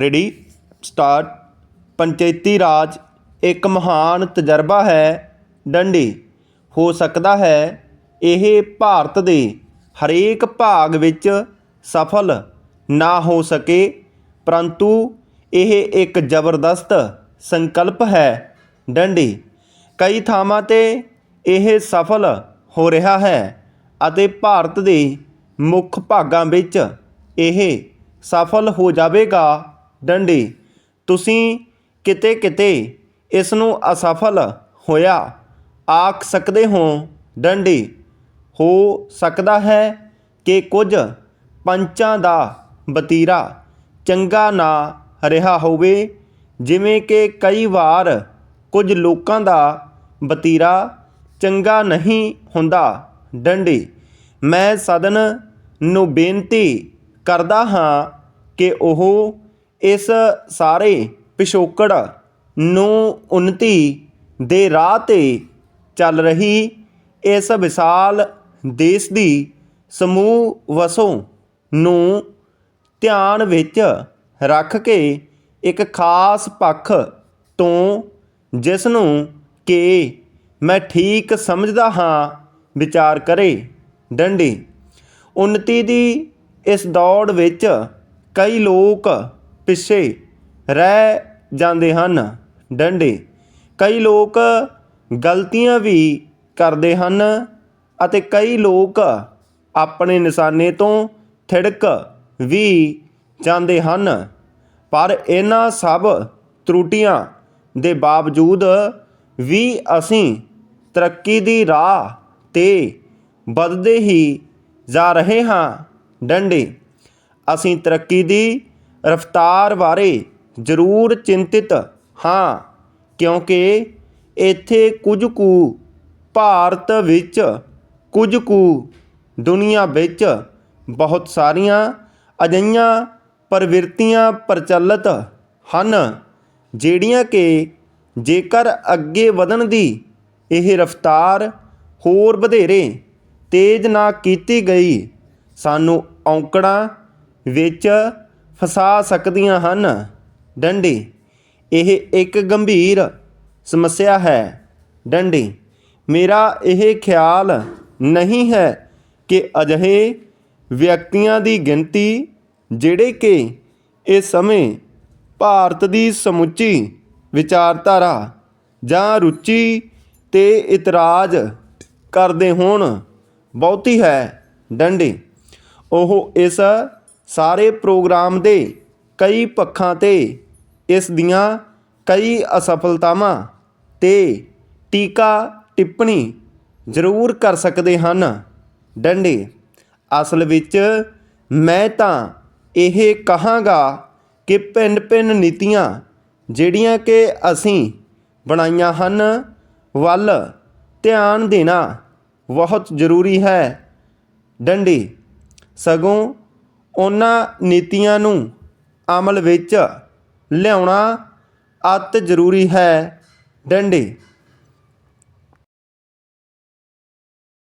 Ready, start. ਪੰਚਾਇਤੀ ਰਾਜ ਇੱਕ ਮਹਾਨ ਤਜਰਬਾ ਹੈ, ਡੰਡੀ। ਹੋ ਸਕਦਾ ਹੈ ਇਹ ਭਾਰਤ ਦੇ ਹਰੇਕ ਭਾਗ ਵਿੱਚ ਸਫਲ ਨਾ ਹੋ ਸਕੇ, ਪਰੰਤੂ ਇਹ ਇੱਕ ਜ਼ਬਰਦਸਤ ਸੰਕਲਪ ਹੈ, ਡੰਡੀ। ਕਈ ਥਾਵਾਂ ਤੇ ਇਹ ਸਫਲ ਹੋ ਰਿਹਾ ਹੈ ਅਤੇ ਭਾਰਤ ਦੇ ਮੁੱਖ ਭਾਗਾਂ ਵਿੱਚ ਇਹ ਸਫਲ ਹੋ ਜਾਵੇਗਾ। ਡੰਡੀ, ਤੁਸੀਂ ਕਿਤੇ ਕਿਤੇ ਇਸ ਨੂੰ ਅਸਫਲ ਹੋਇਆ। ਆਖ ਸਕਦੇ ਹੋ ਡੰਡੀ, ਹੋ ਸਕਦਾ ਹੈ ਕਿ ਕੁਝ ਪੰਚਾਂ ਦਾ ਵਤੀਰਾ ਚੰਗਾ ਨਾ ਰਿਹਾ ਹੋਵੇ, ਜਿਵੇਂ ਕਿ ਕਈ ਵਾਰ ਕੁਝ ਲੋਕਾਂ ਦਾ ਵਤੀਰਾ ਚੰਗਾ ਨਹੀਂ ਹੁੰਦਾ। ਡੰਡੀ, ਮੈਂ ਸਦਨ ਨੂੰ ਬੇਨਤੀ ਕਰਦਾ ਹਾਂ ਕਿ ਉਹ ਇਸ ਸਾਰੇ ਪਿਛੋਕੜ ਨੂੰ ਉੱਨਤੀ ਦੇ ਰਾਹ ਤੇ ਚੱਲ ਰਹੀ ਇਸ ਵਿਸ਼ਾਲ ਦੇਸ਼ ਦੀ ਸਮੂਹ ਵਸੋਂ ਨੂੰ ਧਿਆਨ ਵਿੱਚ ਰੱਖ ਕੇ ਇੱਕ ਖਾਸ ਪੱਖ ਤੋਂ ਜਿਸ ਨੂੰ ਕਿ ਮੈਂ ਠੀਕ ਸਮਝਦਾ ਹਾਂ, ਵਿਚਾਰ ਕਰੇ। ਡੰਡੀ। ਉਨਤੀ ਦੀ ਇਸ ਦੌੜ ਵਿੱਚ ਕਈ ਲੋਕ ਪਿੱਛੇ ਰਹਿ ਜਾਂਦੇ ਹਨ। ਡੰਡੇ। ਕਈ ਲੋਕ ਗਲਤੀਆਂ ਵੀ ਕਰਦੇ ਹਨ ਅਤੇ ਕਈ ਲੋਕ ਆਪਣੇ ਨਿਸ਼ਾਨੇ ਤੋਂ ਥਿੜਕ ਵੀ ਜਾਂਦੇ ਹਨ। ਪਰ ਇਹਨਾਂ ਸਭ ਤਰੁੱਟੀਆਂ ਦੇ ਬਾਵਜੂਦ ਵੀ ਅਸੀਂ ਤਰੱਕੀ ਦੀ ਰਾਹ ਤੇ ਵੱਧਦੇ ਹੀ ਜਾ ਰਹੇ ਹਾਂ। ਡੰਡੇ। ਅਸੀਂ ਤਰੱਕੀ ਦੀ ਰਫ਼ਤਾਰ ਬਾਰੇ ਜ਼ਰੂਰ ਚਿੰਤਿਤ ਹਾਂ, ਕਿਉਂਕਿ ਇੱਥੇ ਕੁਝ ਕੁ ਭਾਰਤ ਵਿੱਚ, ਕੁਝ ਕੁ ਦੁਨੀਆ ਵਿੱਚ ਬਹੁਤ ਸਾਰੀਆਂ ਅਜਿਹੀਆਂ ਪ੍ਰਵਿਰਤੀਆਂ ਪ੍ਰਚਲਿਤ ਹਨ, ਜਿਹੜੀਆਂ ਕਿ ਜੇਕਰ ਅੱਗੇ ਵਧਣ ਦੀ ਇਹ ਰਫ਼ਤਾਰ ਹੋਰ ਵਧੇਰੇ ਤੇਜ਼ ਨਾ ਕੀਤੀ ਗਈ, ਸਾਨੂੰ ਔਂਕੜਾਂ ਵਿੱਚ ਫਸਾ ਸਕਦੀਆਂ ਹਨ। ਡੰਡੀ, ਇਹ ਇੱਕ ਗੰਭੀਰ ਸਮੱਸਿਆ ਹੈ। ਡੰਡੀ, ਮੇਰਾ ਇਹ ਖਿਆਲ ਨਹੀਂ ਹੈ ਕਿ ਅਜਿਹੇ ਵਿਅਕਤੀਆਂ ਦੀ ਗਿਣਤੀ ਜਿਹੜੇ ਕਿ ਇਸ ਸਮੇਂ ਭਾਰਤ ਦੀ ਸਮੁੱਚੀ ਵਿਚਾਰਧਾਰਾ ਜਾਂ ਰੁਚੀ ਤੇ ਇਤਰਾਜ਼ ਕਰਦੇ ਹੋਣ, ਬਹੁਤੀ ਹੈ। ਡੰਡੀ, ਉਹ ਇਸ ਸਾਰੇ ਪ੍ਰੋਗਰਾਮ ਦੇ ਕਈ ਪੱਖਾਂ ਤੇ ਇਸ ਦੀਆਂ ਕਈ ਅਸਫਲਤਾਵਾਂ ਤੇ ਟੀਕਾ ਟਿੱਪਣੀ ਜ਼ਰੂਰ ਕਰ ਸਕਦੇ ਹਨ। ਡੰਡੇ, ਅਸਲ ਵਿੱਚ ਮੈਂ ਤਾਂ ਇਹ ਕਹਾਂਗਾ ਕਿ ਭਿੰਨ ਭਿੰਨ ਨੀਤੀਆਂ ਜਿਹੜੀਆਂ ਕਿ ਅਸੀਂ ਬਣਾਈਆਂ ਹਨ, ਵੱਲ ਧਿਆਨ ਦੇਣਾ ਬਹੁਤ ਜ਼ਰੂਰੀ ਹੈ। ਡੰਡੇ, ਸਗੋਂ ਉਹਨਾਂ ਨੀਤੀਆਂ ਨੂੰ ਅਮਲ ਵਿੱਚ ਲਿਆਉਣਾ ਅਤ ਜ਼ਰੂਰੀ ਹੈ। ਡੰਡੇ